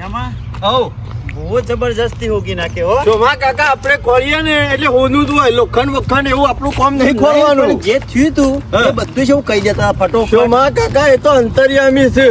કેમાં હવ બહુ જબરજસ્તી હોગી નાખે હો. કાકા આપણે ખોલીએ ને એટલે હોનું જ હોય લોખંડ વખંડ એવું આપણું કામ નહીં ખોલવાનું જે થયું તું એ બધું જ એવું કહી જતા ફટોફટ. ચોમા કાકા એ તો અંતર્યામી છે.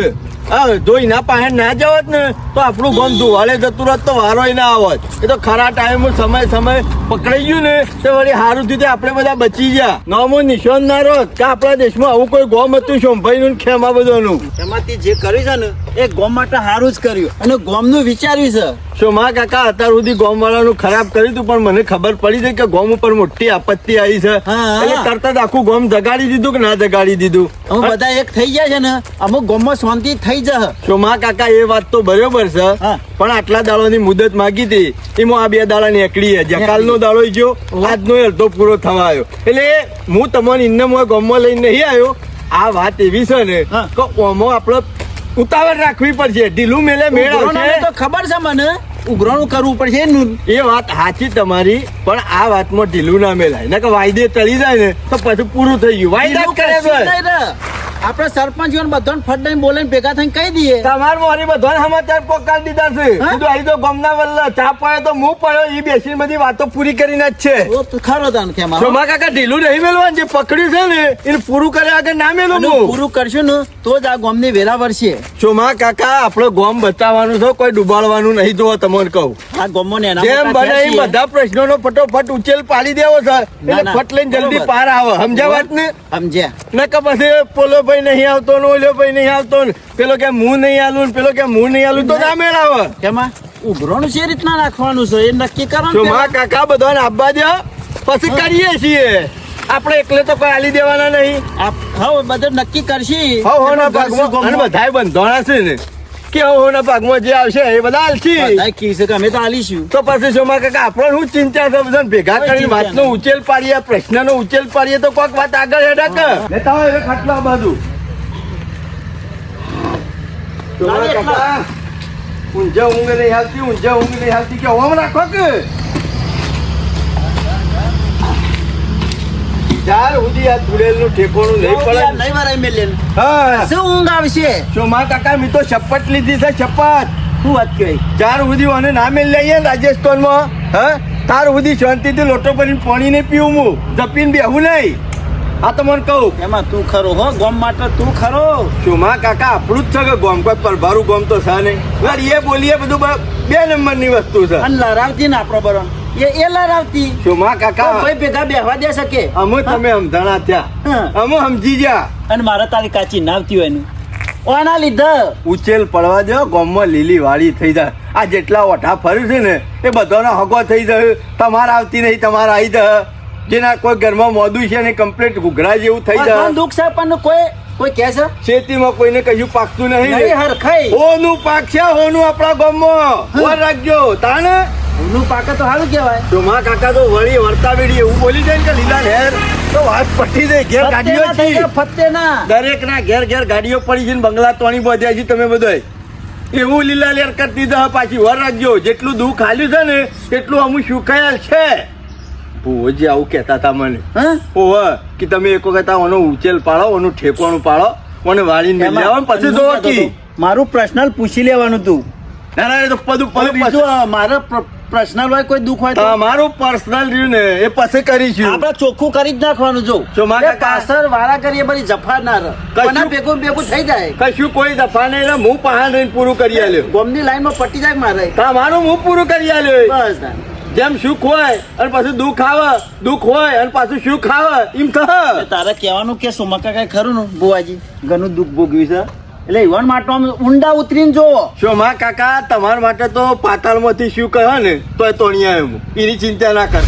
હા જો એના પાસે ના જવત ને તો આપણું ગમ ધુવાળે જતું રહેત તો વારો ના આવત. એ તો ખરા ટાઈમ સમય સમય પકડાઈ ગયું ને તો વળી સારું થયું આપણે બધા બચી ગયા. નોમો નિશાન ના રોત કે આપણા દેશમાં આવું કોઈ ગોમ હતું શોભાઈ નું ખેમા બધાનું એમાંથી જે કર્યું છે ને એ ગોમ માટે સારું જ કર્યું. અને ગોમનું વિચાર્યું છે. શોમા કાકા અત્યાર સુધી ગોમ વાળાનું ખરાબ કર્યું હતું પણ મને ખબર પડી છે કે ગોમ ઉપર મોટી આપત્તિ આવી છે. એટલે તરત જ આખું ગોમ જગાડી દીધું કે ના જગાડી દીધું? અમે બધા એક થઈ ગયા છે ને અમુક ગોમમાં શાંતિ થઈ જશે. શોમા કાકા એ વાત તો બરોબર છે. પણ આટલા દાડોની મુદત માંગી હતી. એમાં આ બે દાડા નીકળી ગયા. કાલનો દાડો ગયો આજનો અડધો પૂરો થવા આવ્યો. એટલે હું તમને ગોમ ગોમમાં લઈને નહીં આવ્યો. આ વાત એવી છે ને. કે ઓમો આપણે ઉતાવળ રાખવી પડશે. ઢીલું મેલે મેળ આવશે. તો ખબર છે મને? ઉઘરાણું કરવું પડશે એ વાત સાચી તમારી પણ આ વાતમાં ઢીલું ના મેલાય. ને કે વાયદે તળી જાય ને તો પછી પૂરું થઈ ગયું. વાયદા કરે. આપણે સરપંચ બધાને ફટ બોલાઈને ભેગા થઈને કહી દઈએ. તમાર મોરી બધાને સમાચાર પોકાર દીધા છે? કીધું અહીં તો ગમના વલ્લ. ચા પડ્યો તો મું પડ્યો એ બેસીને બધી વાતો પૂરી કરીને જ છે. ખરો તાન કે મારો. કાકા ઢીલું નહીં મેલવાનું જે પકડ્યું છે ને એને પૂરું કરે આગળ ના મેલું હું. પૂરું કરશું ને તો જ આ ગોમની વેરા વળશે સોમા કાકા આપણો ગોમ બતાવવાનું છે કોઈ ડૂબાડવાનું નહીં જોવો તમને કહું. આ ગોમો ને જેમ બને એ. બધા પ્રશ્નોનો ફટોફટ ઉકેલ પાડી દેવો સર એટલે ફટ લઈને જલ્દી પાર આવે. સમજ્યા વાત ને સમજ્યા. નકર પછી પોલો ભાઈ નહીં આવતો ને ઓલો ભાઈ નહીં આવતો ને. પેલો કે હું નહીં આલું ને પેલો કે હું નહીં આલું તો ના મેળ કેમાં? ઉઘરાણું છે રીતના રાખવાનું છે એ નક્કી કરો મા તો બધા માં કાકા બધાને આપવા દો પછી કરીએ છીએ. આપણે એકલે તો કોઈ આલી દેવાના નહીં. આ હવે બધું નક્કી કરશી. હો હો ના ભાગમાં બધાય બંધોણા છે ને. કે હો હો ના ભાગમાં જે આવશે એ બધા આલશી બધાય કી કે અમે તો આલીશું તો પછી સોમા કાકા આપણે શું ચિંતા છે બધા ભેગા કરી કરીને વાતનો. ઉકેલ પાડીએ પ્રશ્નનો ઉકેલ પાડીએ તો કોઈક વાત આગળ હેડા કે? લેતા હોય હવે ખાટલા બાજુ. કાકા ઊંઝા ઊંઘ નહીં આવતી ઊંઝા ઊંઘ નહીં આવતી. કે હોમ રાખો કે ચાર સુધી આ ધુળેલનું ઠેકોણું નહીં પડે નહીં મારા મેલેન હા. શું ઊંઘ આવશે? મા કાકા મેં તો શપથ લીધી છે શપથ. શું વાત કહે ચાર સુધી અને ના મેલ લઈએ રાજસ્થાનમાં હા? તાર સુધી શાંતિથી લોટો ભરીને પાણી નહીં પીવું હું. જપીને બેહું નહીં. આ તો મને કહું. એમાં તું ખરો હો ગોમ માટે તું ખરો. શું માં કાકા આપણું જ છે કે ગોમ કોઈ પરભારું ગોમ તો છે નહીં. એ બોલીએ બધું બ- નંબરની વસ્તુ છે. અને લરાવતી ને આપણો બરો એ એ લરાવતી સોમા કાકા? ભાઈ ભેગા બેહવા દે શકે. અમે તમે સમજાણા ત્યાં હા. સમજી ગયા. અને મારા તારી કાચી નાવતી હોય એનું. ઓના લીધે. ઉચેલ પડવા દો ગોમમાં લીલી વાળી થઈ જાય. આ જેટલા ઓઠા ફર્યું છે ને એ બધાનો હગો થઈ જાય. તમારે આવતી નહીં તમારે આવી જાય. જેના કોઈ ઘરમાં મોદું છે ને કમ્પ્લીટ ઘૂઘરા જેવું થઈ જાય. દુઃખ છે પણ કોઈ કોઈ કે છે? ખેતીમાં કોઈને કશું પાકતું નહીં. નહીં હરખાઈ હોનું પાક છે હોનું આપણા ગામમાં. રાખજો. તાને ઊનું પાકે તો સારું કહેવાય. ચોમા કાકા તો વળી વર્તા વેડી એવું બોલી જાય કે લીલા હેર તો વાત પટી દે ઘેર ગાડીઓ છે. ના દરેક ના. ઘેર ઘેર ગાડીઓ પડી છે ને બંગલા તોણી બધ્યા છે તમે બધાય. એવું લીલા લેર કરી દીધા પાછી વર રાખજો. જેટલું દુઃખ હાલ્યું છે ને એટલું અમુક સુખાયેલ છે. ભુવોજી આવું કહેતા હતા મને. હા? ઓહ કે તમે એક વખત આનો ઉચેલ પાડો ઓનું ઠેકવાનું પાડો મને વાળીને પછી જોવા કી. મારું પર્સનલ પૂછી લેવાનું તું. ના ના તો બધું બધું બીજું પર્સનલ હોય કોઈ દુઃખ હોય તમારું પર્સનલ રહ્યું ને એ પછી કરીશું આપણે ચોખ્ખું કરી જ નાખવાનું જો. જો મારા એ વાળા કરીએ બધી જફા ના રહે. કશું- ભેગું ભેગું થઈ જાય? કશું કોઈ નહીં હું પહાડ રહીને પૂરું કરી આલ્યો. ગોમની લાઈનમાં પટી જાય મારે? તમારું હું પૂરું કરી આલ્યો. બસ જેમ સુખ હોય અને પાછું દુઃખ આવે દુઃખ હોય અને પાછું સુખ આવે એમ કહે. તારે કહેવાનું કે સુમકા કઈ ખરું ને બુવાજી ઘણું દુઃખ ભોગવ્યું છે? એટલે ઈવન માટે ઊંડા ઉતરીને જોવો શોમા કાકા તમારા માટે તો પાતાળમાંથી શું કહે ને તો એ એમ એની ચિંતા ના કર.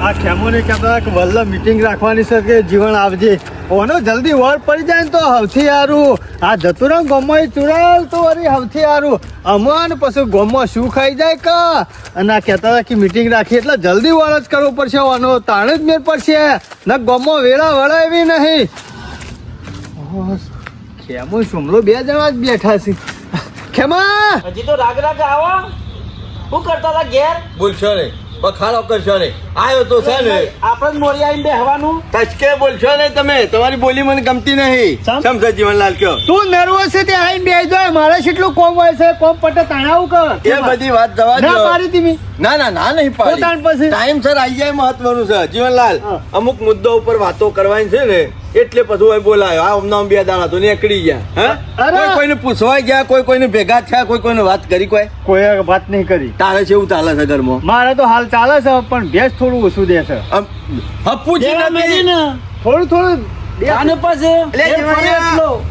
આ ખેમોને કહેતા? કે વલ્લભ મીટિંગ રાખવાની છે કે જીવન આવજે. ઓનો જલ્દી વર પડી જાય ને તો હવથી સારું આ જતુરામ ગોમાં ચુડાલ તો અરે હવથી સારું અમાન પછી ગોમાં શું ખાઈ જાય કા? અને આ કહેતા હતા કે મીટિંગ રાખી એટલે જલ્દી વર જ કરવું પડશે ઓનો તાણે જ મેળ પડશે. ને ગોમાં વેળા વળાય એવી નહીં ખેમો સુમલો બે જણા જ બેઠા છે. ખેમા હજી તો રાગ રાગ આવો. શું કરતા હતા ઘેર? બોલશો ને. બખાડો કરશો ને. આવ્યો તો છે ને. આપણે મોરી આવીને બેહવાનું. ટચકે બોલશો ને તમે? તમારી બોલી મને ગમતી નહીં? સમજો જીવનલાલ કયો? તું નર્વસ છે તે આઈને બેસી જાય મારે કેટલું કોમ હોય છે. કોમ પટે તણાવ કર. એ બધી વાત જવા ના પાડી તી ના ના ના નહીં પાડી. પછી. ટાઈમ સર આવી જાય મહત્વનું છે. જીવનલાલ અમુક મુદ્દો ઉપર વાતો કરવાની છે ને. એટલે પછી હોય બોલાયો આ અમદાવાદ બે દાડા તો નીકળી ગયા. હા? કોઈ કોઈને પૂછવા ગયા કોઈ કોઈને ભેગા થયા કોઈ કોઈને વાત કરી કોઈ? કોઈ વાત નહીં કરી. તારે છે એવું ચાલે છે ઘરમાં? મારે તો હાલ ચાલે છે પણ ભેંસ થોડું ઓછું દે છે. હપ્પુ હપ્પુજી દેવા મેલી ને થોડું થોડું આને પાસે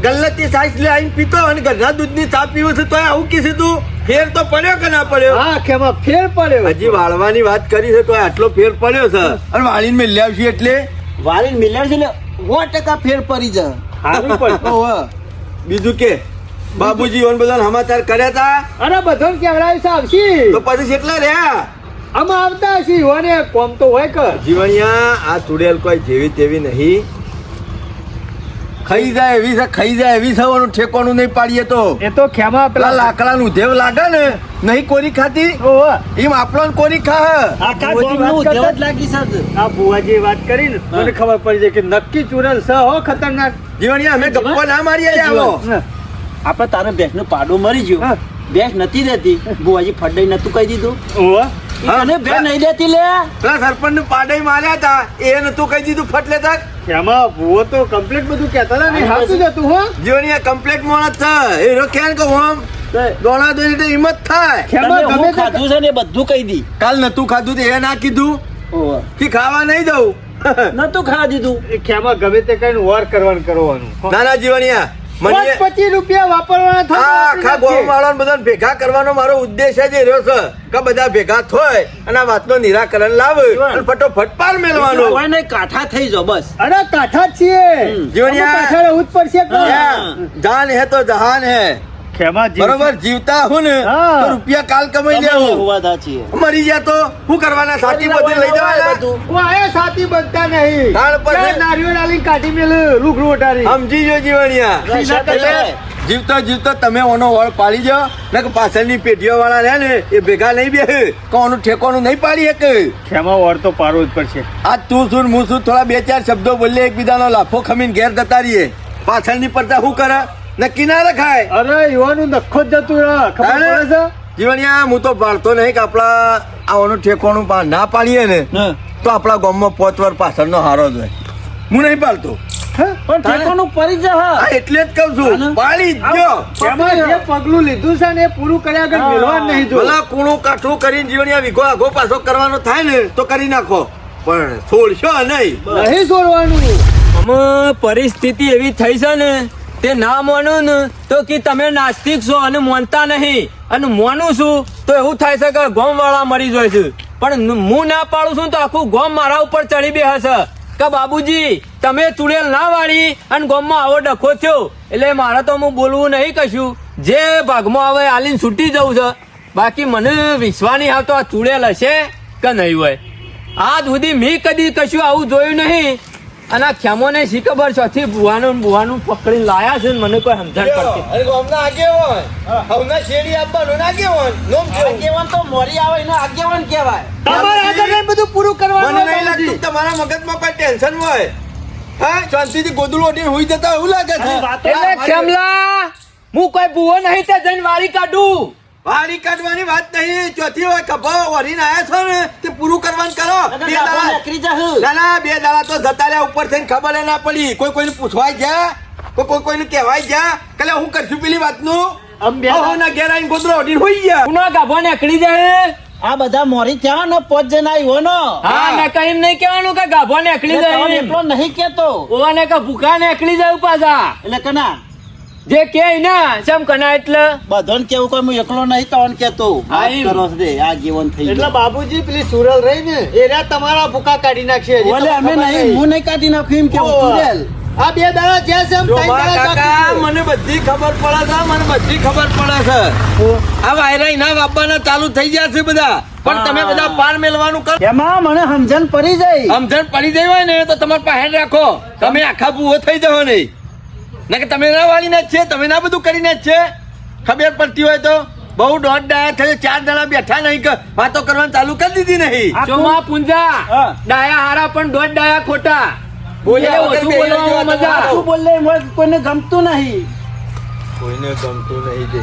ગલ્લતી સાઈસ લે આઈને પીતો અને ઘરના દૂધની ચા પીવું છે તો આવું કીધું તું. ફેર તો પડ્યો કે ના પડ્યો? હા ખેમાં ફેર પડ્યો. હજી વાળવાની વાત કરી છે તો આટલો ફેર પડ્યો છે. અને વાળીને મેલ્યા છે એટલે? વાળીને મેલ્યા છે એટલે સો ટકા ફેર પડી જાય. હારું પણ. બીજું કે? બાબુજી ઓન બધા સમાચાર કર્યા તા? અરે બધો કેવડાવી આવશી? તો પછી કેટલા રહ્યા? આમાં આવતા હશે ઓને કોમ તો હોય કર. જીવણિયા આ ચુડેલ કોઈ જેવી તેવી નહીં. ખાઈ જાય એવી છે ખાઈ જાય એવી થવાનું ઠેકોનું નહીં પાડીએ તો. એ તો ખેમા પેલા લાકડા લાકડાનું જેવ લાગે ને નહીં કોરી ખાતી એમ આપણો કોરી ખા લાગી સાહેબ. આ બુવાજી વાત કરી ને મને ખબર પડી જાય કે નક્કી ચુડેલ છે હો ખતરનાક. જીવણિયા અમે ગપ્પો ના મારીએ આવો. આપણે તારે ભેંસનો પાડો મરી ગયો. હા. ભેંસ નથી દેતી બુવાજી ફડાઈ નતું કહી દીધું. તને ભેંસ નહીં દેતી લે. પેલા સરપંચનું પાડે માર્યા હતા એ નતું કહી દીધું ફટલે તક. ખેમા ભૂવો તો કમ્પ્લીટ બધું કહેતા હતા ને હાચું જ હતું હો. જીવણિયા કમ્પ્લેટ મોણસ છે. એ રોક્યા કે હોમ દોણા દોડી તો હિંમત થાય. ખેમા તમે ગમે ખાધું છે ને બધું કહી દી. કાલ નતું ખાધું તે એ ના કીધું કે ખાવા નહીં દઉં. નતું ખાવા દીધું. એ ખેમા ગમે તે કઈ વાર કરવાનું કરવાનું. નાના ના જીવણિયા મને પચીસ રૂપિયા વાપરવાના થાય આખા ગોમ વાળાને બધાને ભેગા કરવાનો મારો ઉદ્દેશ જ રહ્યો છે. કે બધા ભેગા થોય અને આ વાતનો નિરાકરણ લાવે અને ફટોફટ પાર મેળવાનો. કોઈ કાઠા થઈ જો બસ. અરે કાઠા જ છીએ. જીવણિયા. કાઠા રહેવું જ પડશે જાન હે તો જહાન હે. ખેમા બરોબર જીવતા હું ને તો રૂપિયા કાલ કમાઈ તમે લેવું. હોવા સાચી મરી ગયા તો હું કરવાના? સાથી બધી લઈ જવાના? હું આયા સાથી બનતા નહીં. તાણ પર નારિયો ડાલી કાઢી મેલ લુગડું ઓટારી સમજી જો જીવણિયા. જીવતો જીવતો તમે ઓનો વળ પાડી જાઓ ને કે પાછળની પેઢીઓ વાળા રહે ને એ ભેગા નહીં બે કોનું ઠેકોનું નહીં પાડી શકે. ખેમા વળ તો પારવો જ પડશે. આ તું શું હું શું થોડા બે ચાર શબ્દો બોલીએ એકબીજાનો લાફો ખમીને ઘેર જતા રહીએ. પાછળની પડતા શું કરે? નક્કી ના રખાય અરે યુવાનું નખો જ જતું રહે. ખબર પડે છે? જીવણિયા હું તો પાડતો નહીં કે આપણા આવાનું ઠેકોણું પા- ના પાડીએ ને તો આપણા ગામમાં પાંચ વાર પાછળનો હારો જ હોય. હું નહીં પાડતો. પણ ઠેકોણું પડી જ હા એટલે જ કહું છું? પાડી જો એમાં જે પગલું લીધું છે ને એ પૂરું કર્યા આગળ મેળવા નહીં જો. ભલા કૂણું કાઠું કરીને જીવણિયા વિઘો આગો પાછો કરવાનો થાય ને તો કરી નાખો. પણ છોડશો નહીં. નહીં છોડવાનું અમે પરિસ્થિતિ એવી થઈ છે ને તે ના માનું ને તો કે તમે નાસ્તિક છો અને માનતા નહીં. અને માનું છું તો એવું થાય છે કે ગોમ વાળા મરી જાય છે. પણ હું ના પાડું છું તો આખું ગોમ મારા ઉપર ચડી બે હશે કે બાબુજી, તમે ચુડેલ ના વાળી અને ગોમમાં આવો ડખો થયો. એટલે મારે તો હું બોલવું નહીં કશું. જે ભાગમાં આવે આલીને છૂટી જવું છે. બાકી મને વિશ્વાની આવતો આ ચુડેલ હશે કે નહીં હોય. આજ સુધી મેં કદી કશું આવું જોયું નહીં. અને આ ખેમોને શી ખબર ચોથી બુવાનું બુવાનું પકડી લાયા છે ને મને કોઈ સમજણ પડતી અરે ગામના આગેવાન. હવના શેરી આપવાનું ના આગેવાન. નોમ છે આગેવાન તો મોરી આવે ને આગેવાન કહેવાય. તમારે આગળ ને બધું પૂરું કરવાનું મને નહીં લાગતું તમારા મગજમાં કોઈ ટેન્શન હોય. હા શાંતિથી ગોદડું ઓઢીને હોઈ જતા એવું લાગે છે. એટલે ખેમલા હું કોઈ બુવો નહીં તે જઈને વારી કાઢું. વાળી કાઢવાની વાત નહીં. ચોથી હોય ખભા વળીને આવ્યા છો ને તે પૂરું કરવાનું કરો. બે દાડા. ના ના બે દાડા તો જતા રહ્યા ઉપર થઈને ખબર ના પડી. કોઈ કોઈને પૂછવાય ગયા કોઈ કોઈ કોઈને કહેવાય ગયા કલે હું કરશું પેલી વાતનું? આમ બે ના ઘેર આવીને ગોદડું ઓઢીને હુઈ ગયા. ગાભો નીકળી જાય આ બધા મોરી થયા ને પોચ જણા આવ્યો ને. હા. નહીં કહેવાનું કે ગાભો નીકળી જાય એટલો નહીં કેતો ઓવાને કે ભૂખા નીકળી જાય પાછા. એટલે કના જે કે ના સમ કના એટલે? બધન કેવું કોઈ હું એકલો નહીં તવન કેતો. વાત. કરો છો રે, આ જીવન થઈ એટલે બાબુજી પેલી સુરલ રહી ને એ રે તમારા ભૂકા કાઢી નાખશે ઓલે અમે નહીં હું નહીં કાઢી નાખ્યું એમ કેવું સુરલ? આ બે દાડા જે છે એમ કાકા મને બધી ખબર પડે છે મને બધી ખબર પડે છે. આ વાયરા ઇનામ બાપાના ચાલુ થઈ ગયા છે બધા. પણ તમે બધા પાર મેળવાનું કરો એમાં મને સમજણ પડી જાય. સમજણ પડી જાય હોય ને તો તમારે પાસે રાખો. તમે આખા ભૂવો થઈ જવા નહીં. ના કે તમે ના વાળીને જ છે તમે ના બધું કરીને જ છે. ખબર પડતી હોય તો બહુ દોઢ ડાયા થયો ચાર જણા બેઠા નહીં કે વાતો કરવાનું ચાલુ કરી દીધી નહીં. ચોમા પૂંજા ડાયા હારા પણ દોઢ ડાયા ખોટા. બોલે ઓછું બોલવામાં મજા ઓછું બોલે કોઈને ગમતું નહીં. કોઈને ગમતું નહીં જે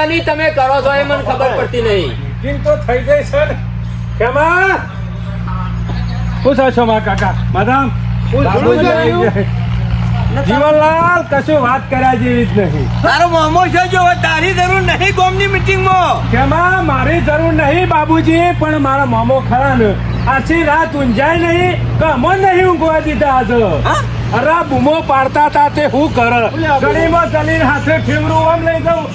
આની તમે કરો છો એ મને ખબર પડતી નહીં. મીટિંગ તો થઈ ગઈ છે ને. કેમાં? પૂછો છો મારા કાકા? માધામ. જીવનલાલ કશું વાત કર્યા જેવી જ નહીં. તારો મામો છે જો તારી જરૂર નહીં ગોમની મીટિંગમાં. કેમાં? મારી જરૂર નહીં બાબુજી પણ મારા મામો ખરા ને. આછી રાત ઊંઝાય નહીં કમો નહીં ઊંઘવા દીધા આજ. અરે બૂમો પાડતા તા તે હું કર? ઘડીમાં ચલીને હાથે ઓમ લઈ જાઉં.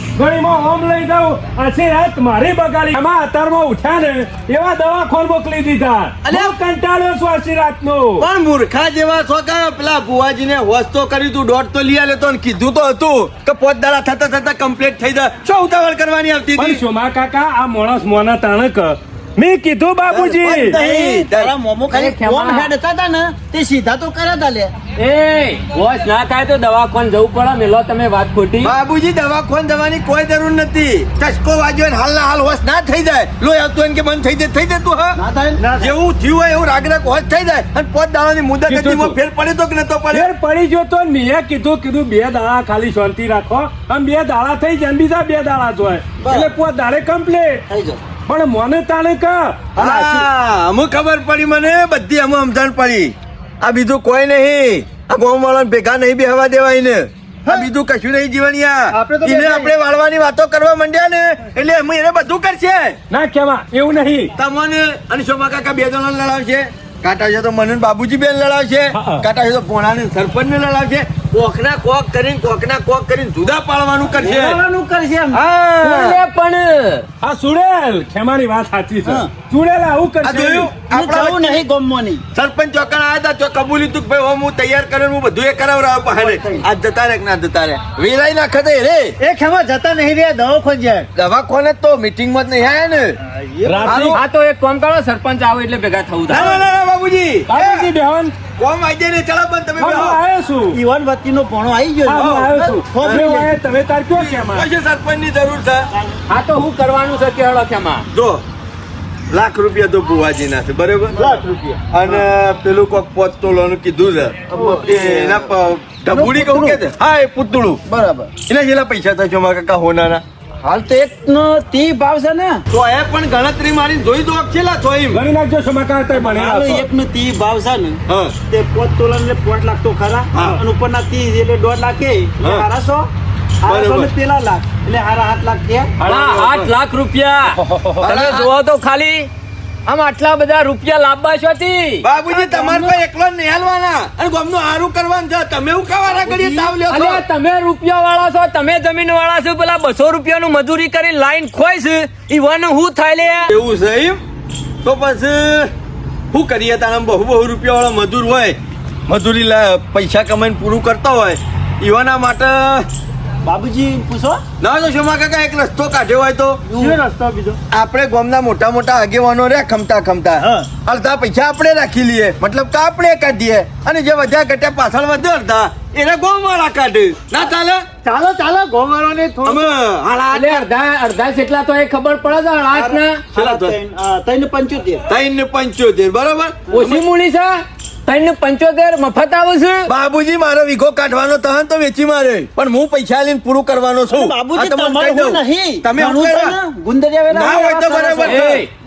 લઈ આછી રાત મારી બગાડી. એમાં અતારમાં ઉઠ્યા ને એવા દવાખોર મોકલી દીધા. અલ્યા! હું કંટાળ્યો છું આછી રાતનો. પણ મૂર્ખા જેવા છો કે પેલા ભુવાજીને હોશ તો કરી તું દોઢ તો લઈ આલે તો કીધું તો હતું કે પોત દાડા થતા થતા કમ્પ્લીટ થઈ જાય. શું ઉતાવળ કરવાની આવતી હતી? સોમા કાકા આ માણસ મોના તાણક. મેં કીધું બાબુજી નહીં, તારા મોમો ખાલી ફોન. હેડ હતા ને તે સીધા તો કર્યા તા લે. એ વોશ ના થાય તો દવાખાન જવું પડે મેલો તમે વાત ખોટી. બાબુજી દવાખાન જવાની કોઈ જરૂર નથી. ચસ્કો વાગ્યો ને હાલના હાલ હોશ ના થઈ જાય. લોહી આવતું એમ કે બંધ થઈ જાય થઈ જતું હા? જેવું થયું હોય એવું રાગરાગ હોશ થઈ જાય. અને પોત દાડાની મુદત હતી ફેર પડે તો કે નતો પડે ફેર પડી ગયો તો મેં કીધું કીધું બે દાડા ખાલી શાંતિ રાખો. આમ બે દાડા થઈ જાય બીજા બે દાડા જોય એટલે પોત દાડે કમ્પ્લીટ થઈ જાય પણ મને તાણે કા હા અમુક ખબર પડી મને બધી અમુક સમજણ પડી. આ બીજું કોઈ નહીં. આ ગામ વાળા ભેગા નહીં બેહવા દેવાય ને. આ બીજું કશું નહીં જીવણિયા. આપણે તો એને આપણે વાળવાની વાતો કરવા માંડ્યા ને એટલે અમે એને બધું કરશે. ના કેવા એવું નહીં. તમને અને શોભા કાકા બે જણા લડાવશે. કાટા છે તો મને બાબુજી બેન લડાવશે. કાટા છે તો પોણા ને સરપંચ ને લડાવશે. કોકના કોક કરીને કોકના કોક કરીને જુદા પાડવાનું કરશે. પાડવાનું કરશે હા. પણ. આ સુડેલ ખેમાની વાત સાચી છે. સુડેલ આવું કરશે. આપણા નહીં ગમવાની. સરપંચ ચોકણ આવ્યા હતા તો કબૂલી તું કે ભાઈ હું તૈયાર કર્યો હું બધું એ કરાવરાવ પહાડે આજ જતા રે ના જતા રે વેરાઈ નાખે રે. એ ખેમા જતા નહીં રે દવા જાય. દવાખોને જ તો મીટિંગમાં જ નહીં આયા ને. રાત્રે હા તો એક કામ કરો સરપંચ આવે એટલે ભેગા થવું ના ના ના, બાબુજી બાબુજી બેહન કોમ આઈ જાય ને ચલો બંધ તમે બેહો. આવ્યો છું. ઈવન વતીનો પોણો આવી ગયો હા, આવ્યો છું. લે. વાંહે તમે તાર કયો કેમાં કશું સરપંચની જરૂર છે. હા તો હું કરવાનું છે કે હળો ખેમાં? જો લાખ રૂપિયા તો ભુવાજી ના છે બરોબર? લાખ રૂપિયા. અને પેલું કોક પોત તોલવાનું કીધું છે. એના ઢબુડી કહું કે હા એ પુતળું. બરાબર. એના જેટલા પૈસા થશે મારા કાકા હોનાના. હાલ તો એક નો તી ભાવ છે ને. તો એ પણ ગણતરી મારી જોઈ દો છેલ્લા તો એમ. ગણી નાખજો સમાકાર તે મને હાલ એક નો તી ભાવ છે ને. હા. તે પોત તોલન ને પોત લાખ તો ખરા અને ઉપર ના તી એટલે દોઢ લાખ. હારાસો ને બરોબર. પેલા લાખ. એટલે હારા આઠ લાખ થયા આઠ લાખ રૂપિયા. તમે જોવો તો ખાલી. આમ આટલા બધા રૂપિયા લાવવા છો બાબુજી તમારે તો એકલો નહીં હાલવાના. અને ગમનું હારું કરવાનું છે. તમે હું ખાવાના કરી તાવ લ્યો છો? અલ્યા તમે રૂપિયા વાળા છો તમે જમીન વાળા છો પેલા બસો રૂપિયાનું મજૂરી કરી લાઈન ખોય છે ઈવન હું થાય લે? એવું છે એમ? તો પછી શું કરીએ? તારે બહુ બહુ રૂપિયા વાળો મજૂર હોય મજૂરી પૈસા કમાઈને પૂરું કરતા હોય. ઈવાના માટે બાબુજી પૂછો? ના તો શોમા કાકા એક રસ્તો કાઢ્યો હોય તો. શું? રસ્તો બીજો? આપણે ગામના મોટા મોટા આગેવાનો રે ખમતા ખમતા. અડધા પૈસા આપણે રાખી લઈએ. મતલબ કે આપણે કાઢીએ. અને જે વધ્યા ઘટ્યા પાછળ વધે અડધા. એને ગોમવાળા કાઢે. ના ચાલે? ચાલો ચાલો અમે હાલા અડધા અડધા જેટલા તો એ ખબર પડે છે આઠ ના ત્રણ પંચોતેર. ત્રણ પંચોતેર બરોબર? ઓછી મૂડી છે? ત્રણ પંચોતેર મફત આવું છું. બાબુજી મારો વીઘો કાઢવાનો તહન તો વેચી મારે. પણ હું પૈસા લઈને પૂરું કરવાનો છું. બાબુજી તમારું નહીં. તમે ગુંદરિયા વેલા ના? હોય તો બરાબર.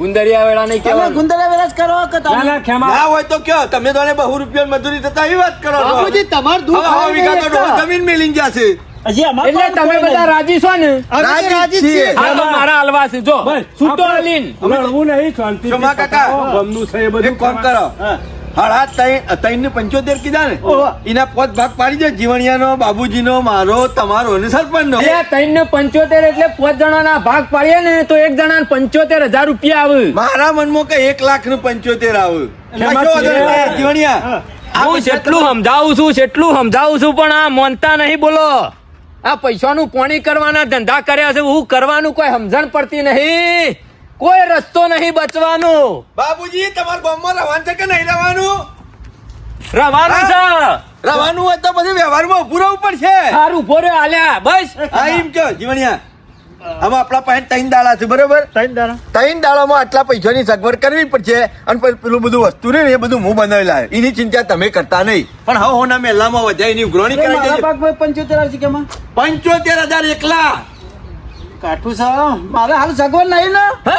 ગુંદરિયા વેળા નહીં તમે ગુંદરિયા વેલા જ કરો કે તમે? ના ખેમા ના હોય તો કયો? તમે તો બહુ રૂપિયા મજૂરી થતા એ વાત કરો. બાબુજી તમાર દૂધ હવે વીઘા તો જમીન મેલી જશે એટલે તમે બધા નહીં. રાજી છો ને? અમે રાજી છીએ. હા તો મારા હલવા છે જો છૂટો નહીં શાંતિ કાકા. ગમનું છે એ બધું કામ કરો. હાડા ત્રણ ત્રણ ને પંચોતેર કીધા ને. એના પોત ભાગ પાડી દે જીવણિયાનો બાબુજીનો મારો તમારો અને સરપંચનો. એ ત્રણ પંચોતેર એટલે પોત જણાના ભાગ પાડીએ ને તો એક જણા પંચોતેર હજાર રૂપિયા આવે. મારા મનમાં કે એક લાખનું પંચોતેર આવે. જીવણિયા? હું. જેટલું સમજાવું છું જેટલું સમજાવું છું પણ આ માનતા નહીં બોલો. આ પૈસાનું પોણી કરવાના ધંધા કર્યા છે હું કરવાનું કોઈ સમજણ પડતી નહીં. કોઈ રસ્તો નહીં બચવાનો. બાબુજી તમારા ગામમાં રવાન છે કે નહીં રવાનું? રવાનું છે. રવાનું હોય તો પછી વ્યવહારમાં ઉભું રહેવું પડશે. સારું ઊભો રહ્યો આલ્યા બસ. હા એમ કયો જીવણિયા. આમાં આપણા પાસે ત્રણ દાડા છે બરોબર? ત્રણ દાડા. ત્રણ દાડામાં આટલા પૈસાની સગવડ કરવી પડશે અને પછી પેલું બધું વસ્તુ રહે એ બધું હું બનાવેલા એની ચિંતા તમે કરતા નહીં. પણ હવે હોના મેલામાં વધારે એની ઉઘરાણી કરી પંચોતેર હજાર એકલા. કાઠું છે મારે હાલ સગવડ નહીં ને. હે?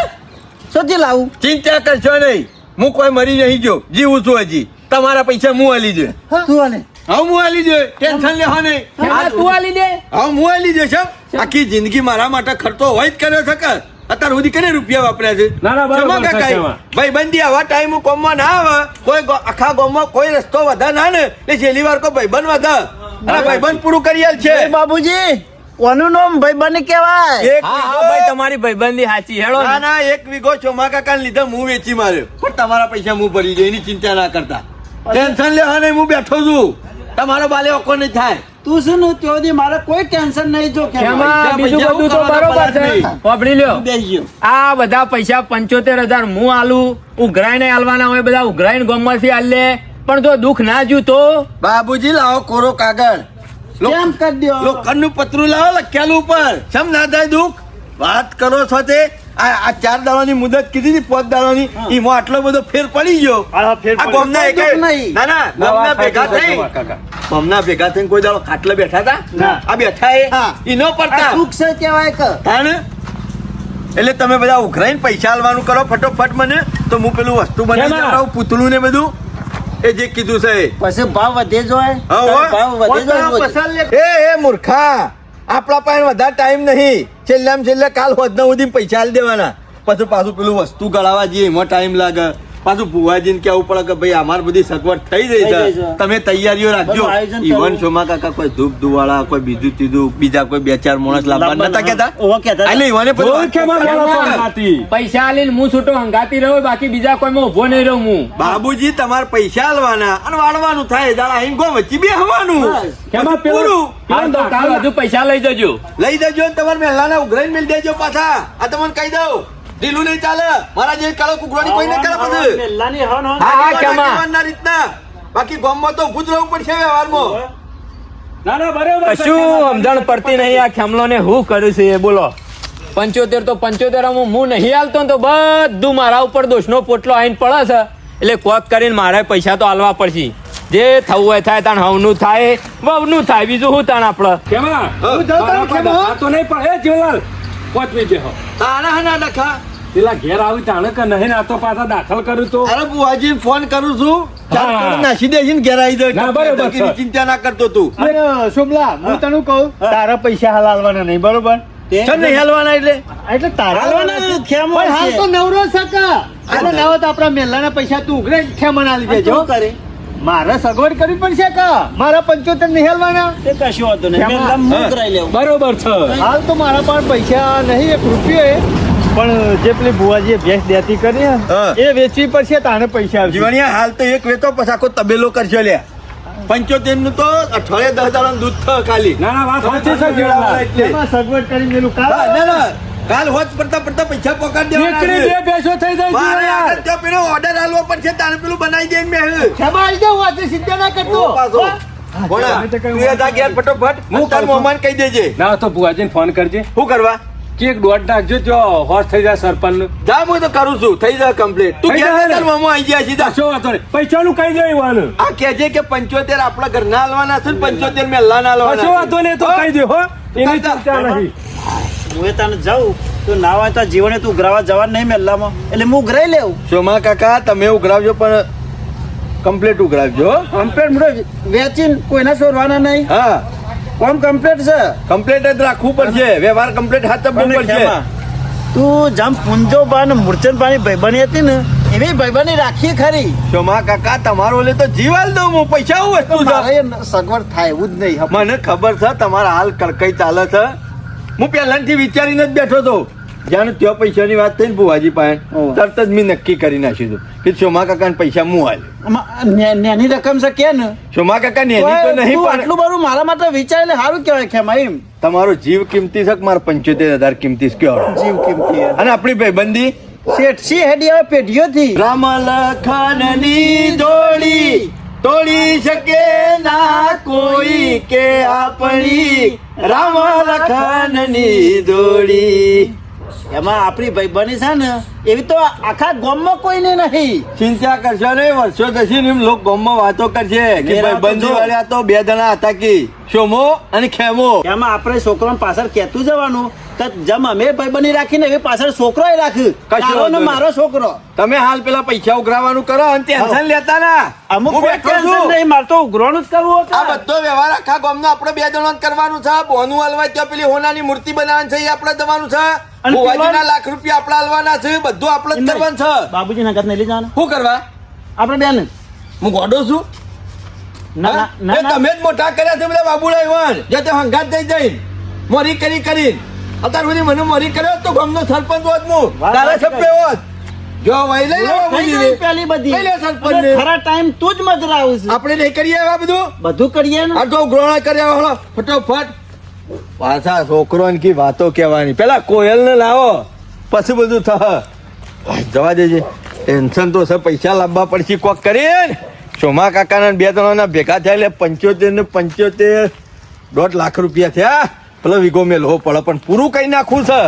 સોચી લાવું. ચિંતા કરશો નહીં. હું કોઈ મરી નહીં ગયો. જીવું છું હજી. તમારા પૈસા હું આલી દે. તું આલે. હા હું આલી દે. ટેન્શન લેવા નહીં. હા તું આલી દે. હા હું આલી દે છે આખી જિંદગી મારા માટે ખર્ચો હોય જ કર્યો છે કે? અત્યાર સુધી કેટલા રૂપિયા વાપર્યા છે? ભાઈ બંધી આવા ટાઈમ કોમમાં ના આવે. કોઈ આખા ગામમાં કોઈ રસ્તો વધા ના ને. એટલે છેલ્લી વાર કોઈ ભાઈબંધ વધા ભાઈબંધ પૂરું કરી આલ છે. બાબુજી કોનું નામ? ભાઈબંધ બને કેવાય એક હા હા ભાઈ તમારી ભાઈબંધી સાચી હેડો ના. ના એક વીઘો ચોમા કાકા લીધે હું વેચી માર્યો. પણ તમારા પૈસા હું ભરી દઉં એની ચિંતા ના કરતા. ટેન્શન લેવા નહીં હું બેઠો છું. તમારો બાલે ઓકો નહીં થાય. તું શું નું ત્યાં દી મારે કોઈ ટેન્શન નહીં જો કે. બીજું બધું તો બરોબર છે. પલાશ લ્યો. આ બધા પૈસા પંચોતેર હજાર હું આલું. ઉઘરાઈને આલવાના હોય બધા ઉઘરાઈને ગમમાંથી આલે. પણ જો દુઃખ ના જ્યું તો? બાબુજી લાવો કોરો કાગળ. કેમ કરી લો લોખંડનું પતરું લાવો લખેલું ઉપર. સમ ના થાય દુઃખ? વાત કરો છો તે? આ આ ચાર દાડાની મુદત કીધી હતી પાંચ દાડાની. એમાં આટલો બધો ફેર પડી ગયો. આ ફેર આ ગોમના એક ના ના ના, ગોમના ભેગા થઈ. ગોમના ભેગા થઈને કોઈ દાડો ખાટલે બેઠા હતા? આ બેઠા એ ઈ ઈનો પડતા. સુખ છે કેવાય કે. તાણ? એટલે તમે બધા ઉઘરાઈને પૈસા આલવાનું કરો ફટોફટ મને તો હું પેલું વસ્તુ બનાવી શેમાં? દેવડાવું પૂતળું ને બધું. એ જે કીધું છે પછી ભાવ વધે જોય. ભાવ વધે જોય એ એ મૂર્ખા. આપણા પાસે વધારે ટાઈમ નહીં. છેલ્લામાં છેલ્લે કાલ હોદના સુધી પૈસા આલી દેવાના. પછી પાછું પેલું વસ્તુ ગળાવા જઈએ એમાં ટાઈમ લાગે. પાછું ભુવાજીને કેવું પડે કે ભાઈ અમારે બધી સગવડ થઈ ગઈ છે. તમે તૈયારીઓ રાખજો. કરવું. શોમાં કાકા કોઈ ધૂપ ધુવાળા કોઈ બીજું તીધું બીજા કોઈ બે ચાર માણસ લાવવા નતા કેતા. એટલે ઈવને. પૈસા આલીને હું છૂટો હંગાતી રહ્યો બાકી બીજા કોઈ ઊભો નહીં રહું હું. બાબુજી તમારે પૈસા આલવાના અને વાળવાનું થાય. દાડા અહીં ગો વચ્ચે બે હવાનું કેમાં પૂરું. કાલ હજુ પૈસા લઈ જજો. લઈ જજો તમારે તમારે મહેલાના ઉઘરાઈ મેળ દેજો પાછા. આ તમને કહી દઉં. ઢીલું નહીં ચાલે. મારા જેવી કાળો કુકડોની કોઈ નહીં કરે પછી મેલ્લાની હન હન. હા, હા, કેમાં? આગેવાનના રીતના. બાકી ગામમાં તો જ રહેવું પડશે વ્યવહારમાં. ના ના બરોબર કેમાં? સમજણ પડતી નહીં આ ખેમલો ને હું કર્યું છે એ બોલો. પંચોતેર તો પંચોતેર હું હું નહીં હાલતો તો બધું મારા ઉપર દોષનો પોટલો આવીને પડે છે. એટલે કોક કરીને મારે પૈસા તો હાલવા પડશે. જે થવું હોય થાય તાણ હવનું થાય વવનું થાય બીજું શું તાણ આપણે કેમાં? હું જાઉં મારા તો નહીં પણ એ જીવલાલ પોચવી દેહો તાણા હના ડખા? પેલા ઘેર આવી તાણે કે નહીં ના તો પાછા દાખલ કરું તો? અરે બુવાજી ફોન કરું છું. ચાર હા. કરોડ નાસી દેજે ને ઘેર આવી ના, બરોબર ચિંતા ના કરતો તું. અને શુભલા હું. તને કહું તારા પૈસા હાલવાના નહીં બરોબર? તે- ચમ એટલે? એટલે તારા હાલવાના ખેમો હાલ તો નવરો સકા એટલે ના હોત આપણા મેલાના પૈસા તું ઉઘરે ખેમણ આલી દેજો. કરે. મારે સગવડ કરવી પડશે કા? મારા પંચોતેર નહીં હાલવાના તે કશું હોતું નહીં. બરોબર છે. હાલ તો મારા પાસે પૈસા નહીં એક રૂપિયો એ. પણ જે પેલી બુવાજીએ ભેંસ દેતી કરી એ વેચવી પડશે તાને પૈસા આવશે. જીવણિયા હાલ તો એક વેતો પછી આખો તબેલો કરશો લ્યા. પંચોતેરનું તો અઠવાડિયે દસ દાડા દૂધ થયો ખાલી. ના ના વાત સાચી છે સગવડ કરી મેલું ના, ના. કાલ હોત પડતા પડતા પૈસા પકડ નીકળી બે બેસો થઈ જાય મારે. આગળ તો પેલો ઓર્ડર આલવો પડશે તારે પેલું બનાવી દે મેં. ખેમા દે આજે સિદ્ધા ના કરતો પાછો. તો એ જા ઘેર ફટોફટ હું તાર કહું કહી દેજે. ના તો ભુવાજીને ફોન કરજે. શું કરવા? કેક દોઢ નાખજો જો હોશ થઈ જાય સરપંચ જા હું તો કરું છું. થઈ જાય કમ્પ્લીટ તું ઘેર ને? તાર મોમો આવી ગયા સીધા. કશો વાંધો નહીં. પૈસાનું કઈ જાય વાનું આ કહેજે કે પંચોતેર આપણા ઘરના હાલવાના છે ને પંચોતેર મેલ્લા ના હાલવાના શું વાતો નહીં તો કઈ દે હો. એની ચિંતા નહીં. હું તને જાઉં. તો ના હોય તો જીવને તું ઉઘરાવા જવા નહીં મેલ્લામાં એટલે હું ઉઘરાઈ લેવું સોમા કાકા તમે ઉઘરાવજો પણ કમ્પ્લીટ ઉઘરાવજો હો. કમ્પ્લેટ વેચીને કોઈને છોડવાના નહીં. હા. કોમ કમ્પ્લેટ છે? કમ્પ્લીટ જ રાખવું પડશે. વ્યવહાર કમ્પ્લીટ હાથ અને પડશે. તું જામ પુંજો બા ને મૂર્છન પાણી ભાઈબંધી હતી ને એવી ભાઈબંધી રાખી ખરી. સોમા કાકા તમારો લે તો જીવાલ દઉં હું પૈસા હું વસ્તુ સગવડ થાય એવું જ નહીં મને ખબર છે તમારા હાલ કડકઈ ચાલે છે. હું પહેલાથી વિચારીને જ બેઠો હતો જાણે ત્યાં પૈસાની વાત થઈ ને ભુવાજી પાસે તરત જ મેં નક્કી કરી નાખ્યું હતું કે સોમા કાકા પૈસા હું હાલ નેની રકમ છે કે ને? સોમા કાકા નેની તો નહીં પણ આટલું બધું મારા માટે વિચારીને સારું કહેવાય ખેમા એમ તમારો જીવ કિંમતી છે મારા પંચોતેર હજાર કિંમતી છે? કયો? જીવ કિંમતી અને આપણી ભાઈબંધી? શેઠસી હેડી આવે પેઢીઓથી? રામ લખનની જોડી તોડી શકે ના કોઈ કે આપણી રામ લખનની દોડી. એમાં આપણી ભાઈ બની છે ને એવી તો આખા ગામમાં કોઈને નહીં. ચિંતા કરશો નહીં વર્ષો થશે ને એમ લોકો ગામમાં વાતો કરશે કે મેરા ભાઈ તો બંધી જો. વાળા તો બે જણા હતા કે શોમો અને ખેમો. એમાં આપણે છોકરાને પાછળ કહેતું જવાનું તો જેમ અમે ભાઈ બની રાખીને એવી પાછળ છોકરો રાખ્યું કશો ને મારો છોકરો. તમે હાલ પેલા પૈસા ઉઘરાવાનું કરો અને ટેન્શન લેતા ના. અમુક ટેન્શન નહીં મારે તો ઉઘરાણું જ કરવું આ બધો વ્યવહાર આખા ગામનો આપણે બે જણા કરવાનું છે. બોનું હલવાય ત્યાં પેલી હોનાની મૂર્તિ બનાવવાની છે એ આપણે દવાનું છે. ભુવાજીના લાખ રૂપિયા આપણે હાલવાના છે બધું આપણે જ કરવાનું છે. બાબુજી નગર નહીં લઈ જવાનું. શું કરવા? આપણે બેન. હું ગોડો છું? ના ના હા? ના એ ના તમે જ મોટા કર્યા છે બધા બાબુડા ઈવાન જે તે હંગાત જઈ જઈ મોરી કરી કરી. અત્યાર સુધી મને મોરી કર્યો તો ગામનો સરપંચ હોત હું. હોત. જો ભાઈ લઈ લે થઈ બાબુજીને. પેલી બધી. લઈ લે ખરા ટાઈમ તું જ મજરા આપણે નહીં કરીએ આ બધું? બધું કરીએ ને. આ તો ગ્રહણ કર્યા વાળો ફટોફટ. પાછા છોકરો કી વાતો કહેવાની? પેલા કોયલ ને લાવો, પછી બધું થશે જવા દેજે. ટેન્શન તો છે, પૈસા લાવવા પડશે કોક કરીએ ને સોમા કાકાના બે ત્રણના ભેગા થયા એટલે પંચોતેર ને પંચોતેર દોઢ લાખ રૂપિયા થયા. પેલો વીગો મેલ હો પડે, પણ પૂરું કઈ નાખું છે.